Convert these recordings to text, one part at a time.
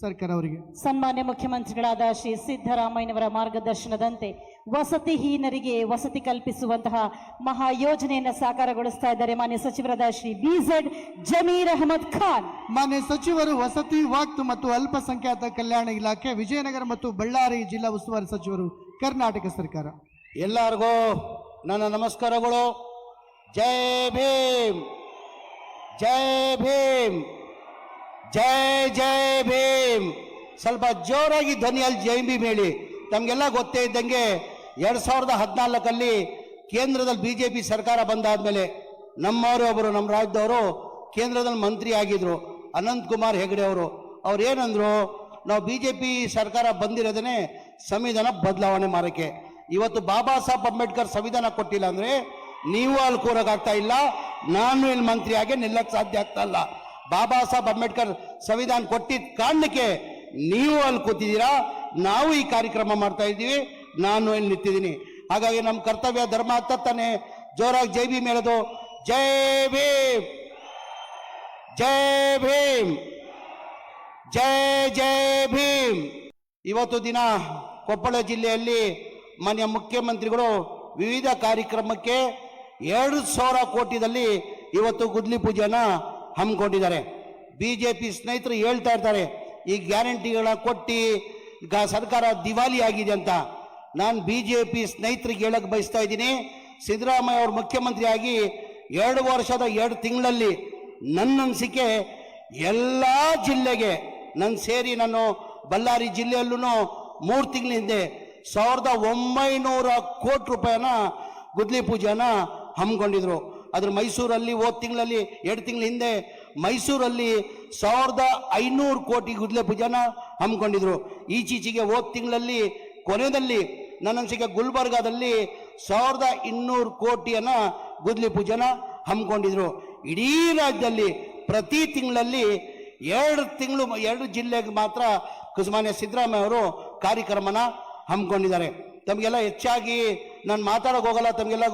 ಸರ್ಕಾರ ಅವರಿಗೆ. ಸನ್ಮಾನ್ಯ ಮುಖ್ಯಮಂತ್ರಿಗಳಾದ ಶ್ರೀ ಸಿದ್ದರಾಮಯ್ಯನವರ ಮಾರ್ಗದರ್ಶನದಂತೆ ವಸತಿಹೀನರಿಗೆ ವಸತಿ ಕಲ್ಪಿಸುವಂತಹ ಮಹಾ ಯೋಜನೆಯನ್ನು ಸಾಕಾರಗೊಳಿಸ್ತಾ ಇದ್ದಾರೆ ಮಾನ್ಯ ಸಚಿವರಾದ ಶ್ರೀ ಬಿಝೆಡ್ ಜಮೀರ್ ಅಹಮದ್ ಖಾನ್. ಮಾನ್ಯ ಸಚಿವರು ವಸತಿ ವಕ್ತ್ ಮತ್ತು ಅಲ್ಪಸಂಖ್ಯಾತ ಕಲ್ಯಾಣ ಇಲಾಖೆ ವಿಜಯನಗರ ಮತ್ತು ಬಳ್ಳಾರಿ ಜಿಲ್ಲಾ ಉಸ್ತುವಾರಿ ಸಚಿವರು ಕರ್ನಾಟಕ ಸರ್ಕಾರ. ಎಲ್ಲರಿಗೂ ನನ್ನ ನಮಸ್ಕಾರಗಳು. ಜೈ ಭೀಮ್. ಜೈ ಭೀಮ್. ಜೈ ಜೈ ಭೀಮ್. ಸ್ವಲ್ಪ ಜೋರಾಗಿ ಧ್ವನಿಯಲ್ಲಿ ಜೈ ಭೀಮ್ ಹೇಳಿ. ತಮಗೆಲ್ಲ ಗೊತ್ತೇ ಇದ್ದಂಗೆ ಎರಡು ಸಾವಿರದ ಹದಿನಾಲ್ಕಲ್ಲಿ ಕೇಂದ್ರದಲ್ಲಿ ಬಿ ಜೆ ಪಿ ಸರ್ಕಾರ ಬಂದಾದ್ಮೇಲೆ ನಮ್ಮವರು ಒಬ್ಬರು ನಮ್ಮ ರಾಜ್ಯದವರು ಕೇಂದ್ರದಲ್ಲಿ ಮಂತ್ರಿ ಆಗಿದ್ರು, ಅನಂತ್ ಕುಮಾರ್ ಹೆಗಡೆ ಅವರು. ಅವ್ರು ಏನಂದ್ರು, ನಾವು ಬಿ ಜೆ ಪಿ ಸರ್ಕಾರ ಬಂದಿರೋದನ್ನೇ ಸಂವಿಧಾನ ಬದಲಾವಣೆ ಮಾಡೋಕ್ಕೆ ಇವತ್ತು ಬಾಬಾ ಸಾಹೇಬ್ ಅಂಬೇಡ್ಕರ್ ಸಂವಿಧಾನ ಕೊಟ್ಟಿಲ್ಲ ಅಂದ್ರೆ ನೀವು ಅಲ್ಲಿ ಕೂರಕ್ಕಾಗ್ತಾ ಇಲ್ಲ, ನಾನು ಇಲ್ಲಿ ಮಂತ್ರಿ ಆಗಿ ನಿಲ್ಲಕ್ಕೆ ಸಾಧ್ಯ ಆಗ್ತಾ ಇಲ್ಲ. ಬಾಬಾ ಸಾಹೇಬ್ ಅಂಬೇಡ್ಕರ್ ಸಂವಿಧಾನ ಕೊಟ್ಟಿದ್ದ ಕಾರಣಕ್ಕೆ ನೀವು ಅಲ್ಲಿ ಕೂತಿದ್ದೀರಾ? ನಾವು ಈ ಕಾರ್ಯಕ್ರಮ ಮಾಡ್ತಾ ಇದ್ದೀವಿ. ನಾನು ಇಲ್ಲಿ ನಿಂತಿದ್ದೀನಿ. ಹಾಗಾಗಿ ನಮ್ಮ ಕರ್ತವ್ಯ ಧರ್ಮ ತಾನೆ ಜೋರಾಗಿ ಜೈ ಭೀಮ್ ಹೇಳೋದು. ಜೈ ಭೀಮ್! ಜೈ ಭೀಮ್! ಜೈ ಜೈ ಭೀಮ್! ಇವತ್ತು ದಿನ ಕೊಪ್ಪಳ ಜಿಲ್ಲೆಯಲ್ಲಿ ಮಾನ್ಯ ಮುಖ್ಯಮಂತ್ರಿಗಳು ವಿವಿಧ ಕಾರ್ಯಕ್ರಮಕ್ಕೆ ಎರಡು ಸಾವಿರ ಕೋಟಿದಲ್ಲಿ ಇವತ್ತು ಗುದ್ಲಿ ಪೂಜೆನ ಹಮ್ಮಿಕೊಂಡಿದ್ದಾರೆ. ಬಿ ಜೆ ಪಿ ಸ್ನೇಹಿತರು ಹೇಳ್ತಾ ಇರ್ತಾರೆ, ಈ ಗ್ಯಾರಂಟಿಗಳ ಕೊಟ್ಟು ಈಗ ಸರ್ಕಾರ ದಿವಾಲಿ ಆಗಿದೆ ಅಂತ. ನಾನು ಬಿ ಜೆ ಪಿ ಸ್ನೇಹಿತರಿಗೆ ಹೇಳಕ್ ಬಯಸ್ತಾ ಇದ್ದೀನಿ. ಸಿದ್ದರಾಮಯ್ಯ ಅವರು ಮುಖ್ಯಮಂತ್ರಿಯಾಗಿ ಎರಡು ವರ್ಷದ ಎರಡು ತಿಂಗಳಲ್ಲಿ ನನ್ನ ಅನಿಸಿಕೆ ಎಲ್ಲ ಜಿಲ್ಲೆಗೆ ನನ್ನ ಸೇರಿ ನಾನು ಬಳ್ಳಾರಿ ಜಿಲ್ಲೆಯಲ್ಲೂ ಮೂರು ತಿಂಗಳ ಹಿಂದೆ ಸಾವಿರದ ಒಂಬೈನೂರ ಕೋಟಿ ರೂಪಾಯಿನ ಗುದ್ಲಿ ಪೂಜೆನ ಹಮ್ಮಿಕೊಂಡಿದ್ರು. ಅದ್ರ ಮೈಸೂರಲ್ಲಿ ಹೋದ ತಿಂಗಳಲ್ಲಿ, ಎರಡು ತಿಂಗಳ ಹಿಂದೆ ಮೈಸೂರಲ್ಲಿ ಸಾವಿರದ ಐನೂರು ಕೋಟಿ ಗುದ್ಲೆ ಪೂಜೆನ ಹಮ್ಮಿಕೊಂಡಿದ್ರು. ಈಚೀಚೆಗೆ ಹೋದ ತಿಂಗಳಲ್ಲಿ ಕೊನೆಯಲ್ಲಿ ನನ್ನ ಅನಿಸಿಕೆ ಗುಲ್ಬರ್ಗಾದಲ್ಲಿ ಸಾವಿರದ ಇನ್ನೂರು ಕೋಟಿಯನ್ನ ಗುದ್ಲಿ ಪೂಜೆನ ಹಮ್ಮಿಕೊಂಡಿದ್ರು. ಇಡೀ ರಾಜ್ಯದಲ್ಲಿ ಪ್ರತಿ ತಿಂಗಳಲ್ಲಿ ಎರಡು ತಿಂಗಳು, ಎರಡು ಜಿಲ್ಲೆಗೆ ಮಾತ್ರ ಕುಸುಮಾನ್ಯ ಸಿದ್ದರಾಮಯ್ಯ ಅವರು ಕಾರ್ಯಕ್ರಮನ ಹಮ್ಮಿಕೊಂಡಿದ್ದಾರೆ. ತಮಗೆಲ್ಲ ಹೆಚ್ಚಾಗಿ ನಾನು ಮಾತಾಡೋಕೆ ಹೋಗಲ್ಲ, ತಮಗೆಲ್ಲ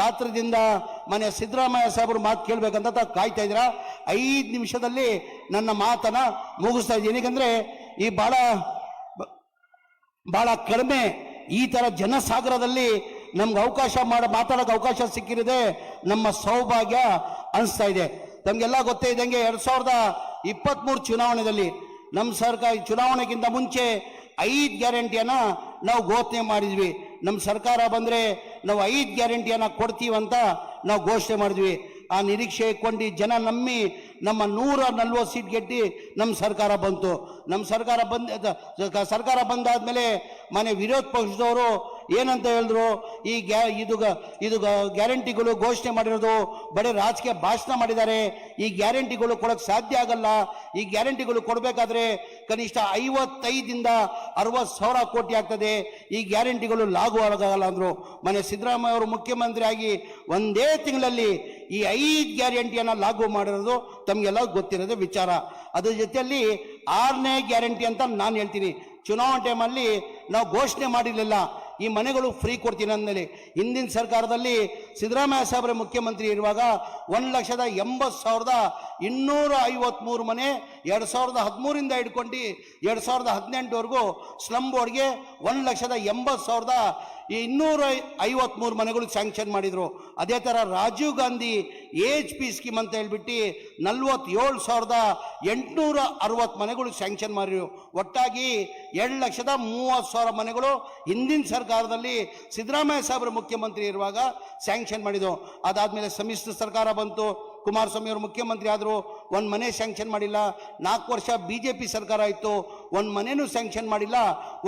ಕಾತ್ರದಿಂದ ಮನೆ ಸಿದ್ದರಾಮಯ್ಯ ಸಾಹೇಬರು ಮಾತು ಕೇಳಬೇಕಂತ ಕಾಯ್ತಾ ಇದ್ದೀರಾ? ಐದು ನಿಮಿಷದಲ್ಲಿ ನನ್ನ ಮಾತನ್ನು ಮುಗಿಸ್ತಾ ಇದ್ದೀನಿ. ಯಾಕಂದ್ರೆ ಈ ಭಾಳ ಭಾಳ ಕಡಿಮೆ ಈ ಥರ ಜನಸಾಗರದಲ್ಲಿ ನಮ್ಗೆ ಅವಕಾಶ ಮಾಡ ಮಾತಾಡೋಕೆ ಅವಕಾಶ ಸಿಕ್ಕಿರೋದೇ ನಮ್ಮ ಸೌಭಾಗ್ಯ ಅನಿಸ್ತಾ ಇದೆ. ನಮಗೆಲ್ಲ ಗೊತ್ತೇ ಇದ್ದಂಗೆ ಎರಡು ಸಾವಿರದ ಇಪ್ಪತ್ತ್ಮೂರು ಚುನಾವಣೆಯಲ್ಲಿ ನಮ್ಮ ಸರ್ಕಾರ ಚುನಾವಣೆಗಿಂತ ಮುಂಚೆ ಐದು ಗ್ಯಾರಂಟಿಯನ್ನು ನಾವು ಘೋಷಣೆ ಮಾಡಿದ್ವಿ. ನಮ್ಮ ಸರ್ಕಾರ ಬಂದರೆ ನಾವು ಐದು ಗ್ಯಾರಂಟಿಯನ್ನು ಕೊಡ್ತೀವಂತ ನಾವು ಘೋಷಣೆ ಮಾಡಿದ್ವಿ. ಆ ನಿರೀಕ್ಷೆ ಇಟ್ಕೊಂಡು ಜನ ನಂಬಿ ನಮ್ಮ ನೂರ ನಲ್ವತ್ತು ಸೀಟ್ ಗೆಟ್ಟಿ ನಮ್ಮ ಸರ್ಕಾರ ಬಂತು. ನಮ್ಮ ಸರ್ಕಾರ ಬಂದ, ಸರ್ಕಾರ ಬಂದಾದ ಮೇಲೆ ಮನೆ ವಿರೋಧ ಪಕ್ಷದವರು ಏನಂತ ಹೇಳಿದ್ರು? ಈ ಗ್ಯಾ, ಇದು ಇದು ಗ್ಯಾರಂಟಿಗಳು ಘೋಷಣೆ ಮಾಡಿರೋದು ಬರೀ ರಾಜಕೀಯ ಭಾಷಣ ಮಾಡಿದ್ದಾರೆ. ಈ ಗ್ಯಾರಂಟಿಗಳು ಕೊಡೋಕೆ ಸಾಧ್ಯ ಆಗಲ್ಲ. ಈ ಗ್ಯಾರಂಟಿಗಳು ಕೊಡಬೇಕಾದ್ರೆ ಕನಿಷ್ಠ ಐವತ್ತೈದಿಂದ ಅರವತ್ತು ಸಾವಿರ ಕೋಟಿ ಆಗ್ತದೆ. ಈ ಗ್ಯಾರಂಟಿಗಳು ಲಾಗು ಆಗಲ್ಲ ಅಂದರು. ಮನೆ ಸಿದ್ದರಾಮಯ್ಯ ಅವರು ಮುಖ್ಯಮಂತ್ರಿ ಆಗಿ ಒಂದೇ ತಿಂಗಳಲ್ಲಿ ಈ ಐದು ಗ್ಯಾರಂಟಿಯನ್ನು ಲಾಗು ಮಾಡಿರೋದು ತಮಗೆಲ್ಲ ಗೊತ್ತಿರೋದು ವಿಚಾರ. ಅದ್ರ ಜೊತೆಯಲ್ಲಿ ಆರನೇ ಗ್ಯಾರಂಟಿ ಅಂತ ನಾನು ಹೇಳ್ತೀನಿ. ಚುನಾವಣೆ ಟೈಮಲ್ಲಿ ನಾವು ಘೋಷಣೆ ಮಾಡಿರಲಿಲ್ಲ. ಈ ಮನೆಗಳು ಫ್ರೀ ಕೊಡ್ತೀನಿ ಅಂದಮೇಲೆ ಹಿಂದಿನ ಸರ್ಕಾರದಲ್ಲಿ ಸಿದ್ದರಾಮಯ್ಯ ಸಾಹೇಬ್ರೆ ಮುಖ್ಯಮಂತ್ರಿ ಇರುವಾಗ ಒಂದು ಲಕ್ಷದ ಎಂಬತ್ತು ಸಾವಿರದ ಇನ್ನೂರ ಐವತ್ಮೂರು ಮನೆ ಎರಡು ಸಾವಿರದ ಹದಿಮೂರಿಂದ ಹಿಡ್ಕೊಂಡು ಎರಡು ಸಾವಿರದ ಹದಿನೆಂಟುವರೆಗೂ ಸ್ಲಮ್ ಬೋರ್ಡ್ಗೆ ಒಂದು ಲಕ್ಷದ ಎಂಬತ್ತು ಸಾವಿರದ ಇನ್ನೂರ ಐವತ್ಮೂರು ಮನೆಗಳು ಸ್ಯಾಂಕ್ಷನ್ ಮಾಡಿದರು. ಅದೇ ಥರ Rajiv Gandhi H P scheme ಅಂತ ಹೇಳ್ಬಿಟ್ಟು ನಲ್ವತ್ತೇಳು ಸಾವಿರದ ಎಂಟುನೂರ ಅರವತ್ತು ಮನೆಗಳು ಸ್ಯಾಂಕ್ಷನ್ ಮಾಡಿದ್ರು ಒಟ್ಟಾಗಿ ಎರಡು ಲಕ್ಷದ ಮೂವತ್ತು ಸಾವಿರ ಮನೆಗಳು ಹಿಂದಿನ ಸರ್ಕಾರದಲ್ಲಿ ಸಿದ್ದರಾಮಯ್ಯ ಸಾಹೇಬರು ಮುಖ್ಯಮಂತ್ರಿ ಇರುವಾಗ ಸ್ಯಾಂಕ್ಷನ್ ಮಾಡಿದ್ರು ಅದಾದಮೇಲೆ ಸಮ್ಮಿಶ್ರ ಸರ್ಕಾರ ಬಂತು. ಕುಮಾರಸ್ವಾಮಿ ಅವರು ಮುಖ್ಯಮಂತ್ರಿ ಆದರು ಒಂದು ಮನೆ ಸ್ಯಾಂಕ್ಷನ್ ಮಾಡಿಲ್ಲ. ನಾಲ್ಕು ವರ್ಷ ಬಿ ಜೆ ಪಿ ಸರ್ಕಾರ ಇತ್ತು. ಒಂದು ಮನೆನೂ ಸ್ಯಾಂಕ್ಷನ್ ಮಾಡಿಲ್ಲ.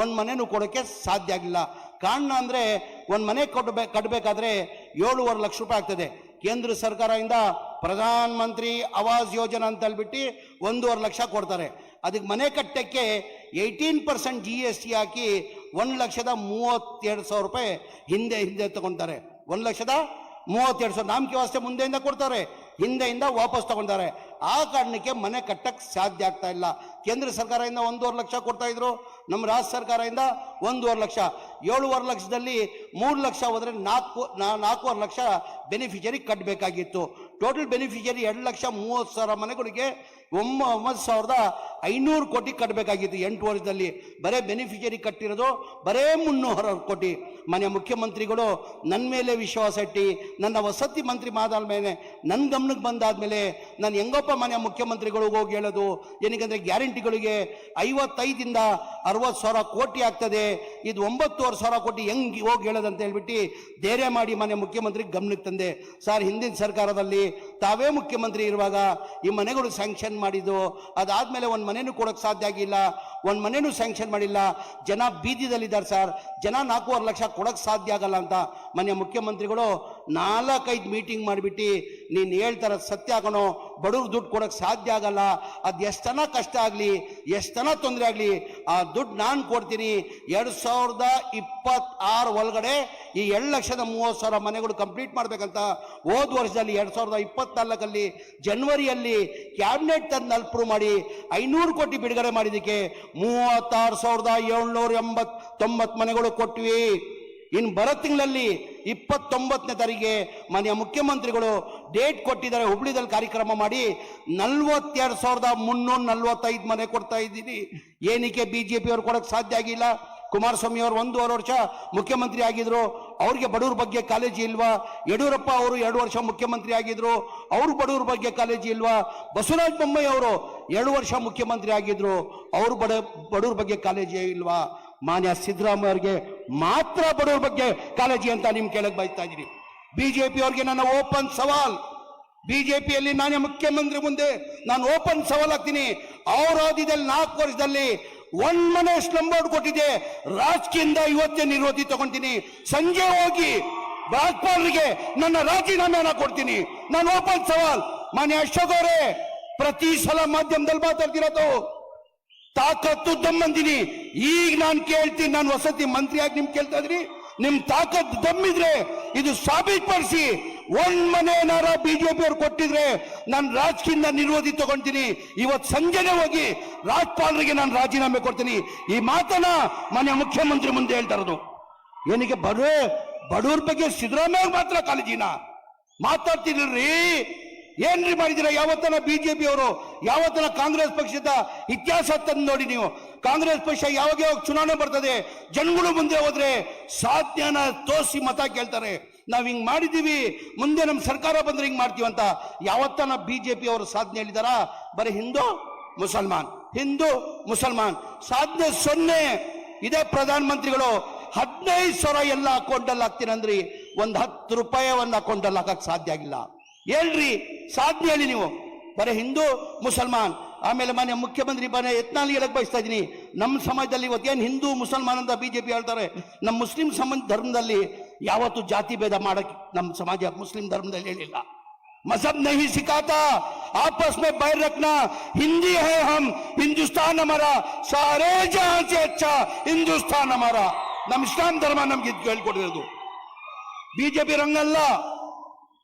ಒಂದು ಮನೆನೂ ಕೊಡೋಕ್ಕೆ ಸಾಧ್ಯ ಆಗಿಲ್ಲ. ಕಾರಣ ಅಂದರೆ ಒಂದು ಮನೆ ಕೊಡಬೇ ಕಟ್ಟಬೇಕಾದ್ರೆ ಏಳುವರೆ ಲಕ್ಷ ರೂಪಾಯಿ ಆಗ್ತದೆ. ಕೇಂದ್ರ ಸರ್ಕಾರದಿಂದ ಪ್ರಧಾನ ಮಂತ್ರಿ ಆವಾಸ್ ಯೋಜನಾ ಅಂತ ಹೇಳ್ಬಿಟ್ಟು ಒಂದೂವರೆ ಲಕ್ಷ ಕೊಡ್ತಾರೆ. ಅದಕ್ಕೆ ಮನೆ ಕಟ್ಟಕ್ಕೆ eighteen percent G S T ಹಾಕಿ ಒಂದು ಲಕ್ಷದ ಮೂವತ್ತೆರಡು ಸಾವಿರ ರೂಪಾಯಿ ಹಿಂದೆ ಹಿಂದೆ ತಗೊತಾರೆ. ಒಂದು ಲಕ್ಷದ ಮೂವತ್ತೆರಡು ಸಾವಿರ. ನಾಮಕೆ ವ್ಯವಸ್ಥೆ ಮುಂದೆಯಿಂದ ಕೊಡ್ತಾರೆ. ಹಿಂದೆಯಿಂದ ವಾಪಸ್ ತಗೊಂಡಾರೆ ಆ ಕಾರಣಕ್ಕೆ ಮನೆ ಕಟ್ಟಕ್ಕೆ ಸಾಧ್ಯ ಆಗ್ತಾ ಇಲ್ಲ. ಕೇಂದ್ರ ಸರ್ಕಾರದಿಂದ ಒಂದೂವರೆ ಲಕ್ಷ ಕೊಡ್ತಾ ಇದ್ರು. ನಮ್ಮ ರಾಜ್ಯ ಸರ್ಕಾರದಿಂದ ಒಂದೂವರೆ ಲಕ್ಷ. ಏಳುವರೆ ಲಕ್ಷದಲ್ಲಿ ಮೂರು ಲಕ್ಷ ಹೋದರೆ ನಾಲ್ಕು ನಾಲ್ಕೂವರೆ ಲಕ್ಷ ಬೆನಿಫಿಷರಿ ಕಟ್ಟಬೇಕಾಗಿತ್ತು ಟೋಟಲ್ ಬೆನಿಫಿಷರಿ ಎರಡು ಲಕ್ಷ ಮೂವತ್ತು ಸಾವಿರ ಮನೆಗಳಿಗೆ ಒಂಬತ್ತು ಸಾವಿರದ ಐನೂರು ಕೋಟಿ ಕಟ್ಟಬೇಕಾಗಿತ್ತು ಎಂಟು ವರ್ಷದಲ್ಲಿ. ಬರೇ ಬೆನಿಫಿಷರಿ ಕಟ್ಟಿರೋದು ಬರೇ ಮುನ್ನೂರ ಕೋಟಿ. ಮನೆ ಮುಖ್ಯಮಂತ್ರಿಗಳು ನನ್ನ ಮೇಲೆ ವಿಶ್ವಾಸ ಇಟ್ಟು, ನನ್ನ ವಸತಿ ಮಂತ್ರಿ ಮಾದಾದ ಮೇಲೆ ನನ್ನ ಗಮನಕ್ಕೆ ಬಂದಾದ್ಮೇಲೆ ನಾನು ಹೆಂಗಪ್ಪ ಮನೆ ಮುಖ್ಯಮಂತ್ರಿಗಳಿಗೆ ಹೋಗಿ ಹೇಳೋದು? ಏನಕ್ಕೆ ಗ್ಯಾರಂಟಿಗಳಿಗೆ ಐವತ್ತೈದಿಂದ ಅರವತ್ತು ಸಾವಿರ ಕೋಟಿ ಆಗ್ತದೆ. ಇದು ಒಂಬತ್ತುವರೆ ಸಾವಿರ ಕೋಟಿ ಹೆಂಗೆ ಹೋಗಿ ಹೇಳೋದಂತ ಹೇಳ್ಬಿಟ್ಟು ಧೈರ್ಯ ಮಾಡಿ ಮನೆ ಮುಖ್ಯಮಂತ್ರಿ ಗಮನಕ್ಕೆ ತಂದೆ. ಸರ್, ಹಿಂದಿನ ಸರ್ಕಾರದಲ್ಲಿ ತಾವೇ ಮುಖ್ಯಮಂತ್ರಿ ಇರುವಾಗ ಈ ಮನೆಗಳು ಸ್ಯಾಂಕ್ಷನ್ ಮಾಡಿದ್ದು. ಅದಾದ್ಮೇಲೆ ಒಂದು ಮನೇನು ಕೊಡೋಕೆ ಸಾಧ್ಯ ಆಗಿಲ್ಲ. ಒಂದು ಮನೇನು ಸ್ಯಾಂಕ್ಷನ್ ಮಾಡಿಲ್ಲ. ಜನ ಬೀದಿದಲ್ಲಿದ್ದಾರೆ ಸರ್. ಜನ ನಾಲ್ಕೂವರೆ ಲಕ್ಷ ಕೊಡೋಕೆ ಸಾಧ್ಯ ಆಗಲ್ಲ ಅಂತ ಮನೆ ಮುಖ್ಯಮಂತ್ರಿಗಳು ನಾಲ್ಕೈದು ಮೀಟಿಂಗ್ ಮಾಡಿಬಿಟ್ಟು, ನೀನು ಹೇಳ್ತಾರ ಸತ್ಯ ಆಗೋಣ ಬಡವ್ರ ದುಡ್ಡು ಕೊಡೋಕೆ ಸಾಧ್ಯ ಆಗಲ್ಲ, ಅದು ಎಷ್ಟನ ಕಷ್ಟ ಆಗಲಿ ಎಷ್ಟನ ತೊಂದರೆ ಆಗಲಿ, ಆ ದುಡ್ಡು ನಾನು ಕೊಡ್ತೀನಿ, ಎರಡು ಸಾವಿರದ ಇಪ್ಪತ್ತಾರು ಒಳಗಡೆ ಈ ಎರಡು ಲಕ್ಷದ ಮೂವತ್ತು ಸಾವಿರ ಮನೆಗಳು ಕಂಪ್ಲೀಟ್ ಮಾಡಬೇಕಂತ ಹೋದ ವರ್ಷದಲ್ಲಿ ಎರಡು ಸಾವಿರದ ಇಪ್ಪತ್ನಾಲ್ಕಲ್ಲಿ ಜನ್ವರಿಯಲ್ಲಿ ಕ್ಯಾಬಿನೆಟ್ ತಂದು ಅಪ್ರೂವ್ ಮಾಡಿ, ಐನೂರು ಕೋಟಿ ಬಿಡುಗಡೆ ಮಾಡಿದ್ದಕ್ಕೆ ಮೂವತ್ತಾರು ಸಾವಿರದ ಏಳ್ನೂರ ಎಂಬತ್ತೊಂಬತ್ತು ಮನೆಗಳು ಕೊಟ್ವಿ. ಇನ್ನು ಬರೋ ತಿಂಗಳಲ್ಲಿ ಇಪ್ಪತ್ತೊಂಬತ್ತನೇ ತಾರೀಕಿಗೆ ಮಾನ್ಯ ಮುಖ್ಯಮಂತ್ರಿಗಳು ಡೇಟ್ ಕೊಟ್ಟಿದ್ದಾರೆ, ಹುಬ್ಳಿದಲ್ಲಿ ಕಾರ್ಯಕ್ರಮ ಮಾಡಿ ನಲ್ವತ್ತೆರಡು ಸಾವಿರದ ಮುನ್ನೂರ ನಲ್ವತ್ತೈದು ಮನೆ ಕೊಡ್ತಾ ಇದ್ದೀನಿ ಏನಕ್ಕೆ ಬಿ ಜೆ ಪಿಯವ್ರು ಕೊಡೋಕ್ಕೆ ಕೊಡೋಕೆ ಸಾಧ್ಯ ಆಗಿಲ್ಲ? ಕುಮಾರಸ್ವಾಮಿ ಅವರು ಒಂದೂವರೆ ವರ್ಷ ಮುಖ್ಯಮಂತ್ರಿ ಆಗಿದ್ರು. ಅವ್ರಿಗೆ ಬಡವ್ರ ಬಗ್ಗೆ ಕಾಲೇಜಿ ಇಲ್ವಾ? ಯಡಿಯೂರಪ್ಪ ಅವರು ಎರಡು ವರ್ಷ ಮುಖ್ಯಮಂತ್ರಿ ಆಗಿದ್ರು. ಅವ್ರ ಬಡವ್ರ ಬಗ್ಗೆ ಕಾಲೇಜಿ ಇಲ್ವಾ? ಬಸವರಾಜ ಬೊಮ್ಮಾಯಿ ಅವರು ಎರಡು ವರ್ಷ ಮುಖ್ಯಮಂತ್ರಿ ಆಗಿದ್ರು. ಅವ್ರ ಬಡ, ಬಡವ್ರ ಬಗ್ಗೆ ಕಾಲೇಜಿ ಇಲ್ವಾ? ಮಾನ್ಯ ಸಿದ್ದರಾಮಯ್ಯ ಅವ್ರಿಗೆ ಮಾತ್ರ ಬಡವ್ರ ಬಗ್ಗೆ ಕಾಳಜಿ ಅಂತ ನಿಮ್ ಕೇಳಕ್ ಬಯಸ್ತಾ ಇದ್ದೀನಿ ಬಿಜೆಪಿ ಅವ್ರಿಗೆ ನನ್ನ ಓಪನ್ ಸವಾಲ್. ಬಿಜೆಪಿಯಲ್ಲಿ ನಾನೇ ಮುಖ್ಯಮಂತ್ರಿ ಮುಂದೆ ನಾನು ಓಪನ್ ಸವಾಲ್ ಹಾಕ್ತೀನಿ. ಅವ್ರ ಅವಧಿದಲ್ಲಿ ನಾಲ್ಕು ವರ್ಷದಲ್ಲಿ ಒಂದ್ ಮನೆ ಸ್ಲಮ್ ಬೋರ್ಡ್ ಕೊಟ್ಟಿದೆ. ರಾಜಕೀಯದಿಂದ ಇವತ್ತೇ ನಿರೋಧಿ ತಗೊಂತೀನಿ ಸಂಜೆ ಹೋಗಿ ರಾಜ್ಪಾಲರಿಗೆ ನನ್ನ ರಾಜೀನಾಮೆಯನ್ನ ಕೊಡ್ತೀನಿ. ನಾನು ಓಪನ್ ಸವಾಲ್. ಮಾನ್ಯ ಅಶೋಕ್ ಅವರೇ, ಪ್ರತಿ ಸಲ ಮಾಧ್ಯಮದಲ್ಲಿ ಮಾತಾಡ್ತಿರೋದು. ತಾಕತ್ತು ದಮ್ಮಂದಿನಿ ಈಗ ನಾನು ಕೇಳ್ತೀನಿ, ನಾನು ವಸತಿ ಮಂತ್ರಿಯಾಗಿ ನಿಮ್ ಕೇಳ್ತಾ ಇದ್ರಿ ನಿಮ್ ತಾಕತ್ ದಮ್ಮಿದ್ರೆ ಇದು ಸಾಬೀತುಪಡಿಸಿ ಒಂದ್ ಮನೆ ಏನಾರ ಬಿಜೆಪಿ ಅವ್ರು ಕೊಟ್ಟಿದ್ರೆ ನಾನು ರಾಜಕೀಯ ನಿರ್ವಧಿ ತಗೊಂತೀನಿ. ಇವತ್ ಸಂಜೆನೆ ಹೋಗಿ ರಾಜ್ಪಾಲರಿಗೆ ನಾನು ರಾಜೀನಾಮೆ ಕೊಡ್ತೀನಿ. ಈ ಮಾತನ್ನ ಮನೆ ಮುಖ್ಯಮಂತ್ರಿ ಮುಂದೆ ಹೇಳ್ತಾ ಇರೋದು. ಏನಿಗೆ ಬಡ ಬಡವ್ರ ಬಗ್ಗೆ ಸಿದ್ದರಾಮಯ್ಯ ಮಾತ್ರ ಕಾಳಜಿನ ಮಾತಾಡ್ತಿರ್ರಿ ಏನ್ರಿ ಮಾಡಿದಿರ ಯಾವತ್ತನ ಬಿಜೆಪಿ ಅವರು? ಯಾವತ್ತನ ಕಾಂಗ್ರೆಸ್ ಪಕ್ಷದ ಇತಿಹಾಸ ತಂದು ನೋಡಿ ನೀವು. ಕಾಂಗ್ರೆಸ್ ಪಕ್ಷ ಯಾವಾಗ ಯಾವಾಗ ಚುನಾವಣೆ ಬರ್ತದೆ? ಜನಗಳು ಮುಂದೆ ಹೋದ್ರೆ ಸಾಧ್ಯನ ತೋರಿಸಿ ಮತ ಕೇಳ್ತಾರೆ. ನಾವು ಹಿಂಗ್ ಮಾಡಿದೀವಿ ಮುಂದೆ ನಮ್ಮ ಸರ್ಕಾರ ಬಂದ್ರೆ ಹಿಂಗ್ ಅಂತ ಯಾವತ್ತನ ಬಿಜೆಪಿ ಅವರು ಸಾಧನೆ ಹೇಳಿದಾರ? ಬರೀ ಹಿಂದೂ, ಮುಸಲ್ಮಾನ್. ಹಿಂದೂ, ಮುಸಲ್ಮಾನ್. ಸಾಧನೆ ಸೊನ್ನೆ ಇದೇ ಪ್ರಧಾನ ಮಂತ್ರಿಗಳು ಹದಿನೈದು ಸಾವಿರ ಎಲ್ಲ ಅಕೌಂಟಲ್ಲಿ ಹಾಕ್ತೀನಂದ್ರಿ. ಒಂದು ಹತ್ತು ರೂಪಾಯಿ ಒಂದು ಅಕೌಂಟಲ್ಲಿ ಹಾಕಕ್ ಸಾಧ್ಯ ಆಗಿಲ್ಲ. ಹೇಳ್ರಿ ಸಾಧ್ಯ ಹೇಳಿ ನೀವು ಬರೀ ಹಿಂದೂ ಮುಸಲ್ಮಾನ್ ಆಮೇಲೆ ಮನೆ ಮುಖ್ಯಮಂತ್ರಿ ಮನೆ ಯತ್ನಾಲಿ ಹೇಳಕ್ ಬಯಸ್ತಾ ಇದ್ದೀನಿ ನಮ್ಮ ಸಮಾಜದಲ್ಲಿ ಇವತ್ತೇನು ಹಿಂದೂ ಮುಸಲ್ಮಾನ್ ಅಂತ ಬಿಜೆಪಿ ಹೇಳ್ತಾರೆ ನಮ್ಮ ಮುಸ್ಲಿಂ ಸಮಾಜ ಧರ್ಮದಲ್ಲಿ ಯಾವತ್ತು ಜಾತಿ ಭೇದ ಮಾಡಕ್ ನಮ್ಮ ಸಮಾಜ ಮುಸ್ಲಿಂ ಧರ್ಮದಲ್ಲಿ ಹೇಳಿಲ್ಲ मजहब नहीं सिखाता आपस में बैर रखना हिंदी है हम हिंदुस्तान हमारा सारे जहां से अच्छा हिंदुस्तान हमारा ನಮ್ ಇಸ್ಲಾಂ ಧರ್ಮ ನಮ್ಗೆ ಇದ್ ಹೇಳ್ಕೊಟ್ಟಿರೋದು ಬಿಜೆಪಿ ರಂಗಲ್ಲ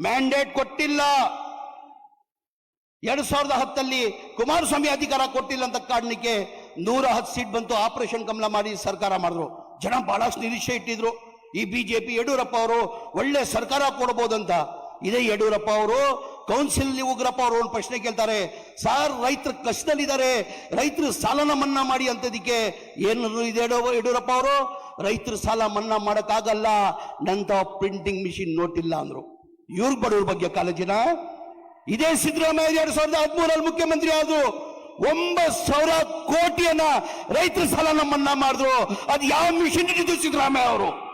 ಮ್ಯಾಂಡೇಟ್ ಕೊಟ್ಟಿಲ್ಲ. ಎರಡ್ ಸಾವಿರದ ಹತ್ತಲ್ಲಿ ಕುಮಾರಸ್ವಾಮಿ ಅಧಿಕಾರ ಕೊಟ್ಟಿಲ್ಲ ಅಂತ ಕಾರಣಕ್ಕೆ ನೂರ ಹತ್ತು ಸೀಟ್ ಬಂತು, ಆಪರೇಷನ್ ಕಮಲ ಮಾಡಿ ಸರ್ಕಾರ ಮಾಡಿದ್ರು. ಜನ ಬಹಳಷ್ಟು ನಿರೀಕ್ಷೆ ಇಟ್ಟಿದ್ರು. ಈ ಬಿಜೆಪಿ ಯಡಿಯೂರಪ್ಪ ಅವರು ಒಳ್ಳೆ ಸರ್ಕಾರ ಕೊಡ್ಬೋದಂತ. ಇದೇ ಯಡಿಯೂರಪ್ಪ ಅವರು ಕೌನ್ಸಿಲ್ ಉಗ್ರಪ್ಪ ಅವರು ಒಂದು ಪ್ರಶ್ನೆ ಕೇಳ್ತಾರೆ, ಸಾರ್ ರೈತರು ಕಷ್ಟದಲ್ಲಿದ್ದಾರೆ, ರೈತರು ಸಾಲನ ಮನ್ನಾ ಮಾಡಿ ಅಂತದಕ್ಕೆ ಏನು ಇದೆ ಯಡಿಯೂರಪ್ಪ- ಅವರು? ರೈತರು ಸಾಲ ಮನ್ನಾ ಮಾಡಕ್ಕಾಗಲ್ಲ ನಂತ ಪ್ರಿಂಟಿಂಗ್ ಮಿಷಿನ್ ನೋಟಿಲ್ಲ ಅಂದ್ರು. ಇವ್ರ ಬಡವ್ರ ಬಗ್ಗೆ ಕಾಳಜಿನ ಇದೇ ಸಿದ್ದರಾಮಯ್ಯ ಎರಡ್ ಸಾವಿರದ ಹದಿಮೂರಲ್ಲಿ ಮುಖ್ಯಮಂತ್ರಿ ಆದ್ರು ಒಂಬತ್ತು ಸಾವಿರ ಕೋಟಿಯನ್ನ ರೈತರ ಸಾಲ ನಮ್ಮನ್ನ ಮಾಡಿದ್ರು. ಅದು ಯಾವ ಮಿಷನ್ ಇಟ್ಟಿದ್ದು ಸಿದ್ದರಾಮಯ್ಯ ಅವರು?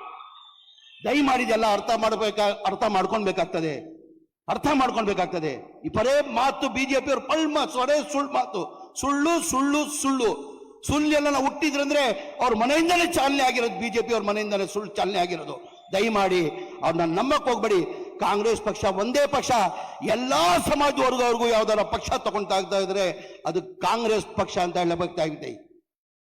ದಯಮಾಡಿದೆಲ್ಲ ಅರ್ಥ ಮಾಡಬೇಕಾ, ಅರ್ಥ ಮಾಡ್ಕೊಳ್ಬೇಕಾಗ್ತದೆ. ಅರ್ಥ ಮಾಡ್ಕೊಳ್ಬೇಕಾಗ್ತದೆ. ಈ ಪರೇ ಮಾತು ಬಿಜೆಪಿ ಅವ್ರ ಮಾತು ಸೊಡೆ ಸುಳ್ಳು ಮಾತು. ಸುಳ್ಳು ಸುಳ್ಳು ಸುಳ್ಳು. ಸುಳ್ಳು ಎಲ್ಲ ನಾವು ಹುಟ್ಟಿದ್ರಂದ್ರೆ ಅವ್ರ ಮನೆಯಿಂದಲೇ ಚಾಲನೆ ಆಗಿರೋದು ಬಿಜೆಪಿ ಅವ್ರ ಮನೆಯಿಂದಲೇ ಸುಳ್ಳು ಚಾಲನೆ ಆಗಿರೋದು. ದಯಮಾಡಿ ಅವ್ರನ್ನ ನಂಬಕ್ಕೆ ಹೋಗ್ಬೇಡಿ. ಕಾಂಗ್ರೆಸ್ ಪಕ್ಷ, ಒಂದೇ ಪಕ್ಷ, ಎಲ್ಲ ಸಮಾಜ ವರ್ಗವ್ರಿಗೂ ಯಾವ್ದಾರ ಪಕ್ಷ ತಗೊಂತಾ ಇದ್ರೆ ಅದು ಕಾಂಗ್ರೆಸ್ ಪಕ್ಷ ಅಂತ ಹೇಳಬೇಕಾಗಿದೆ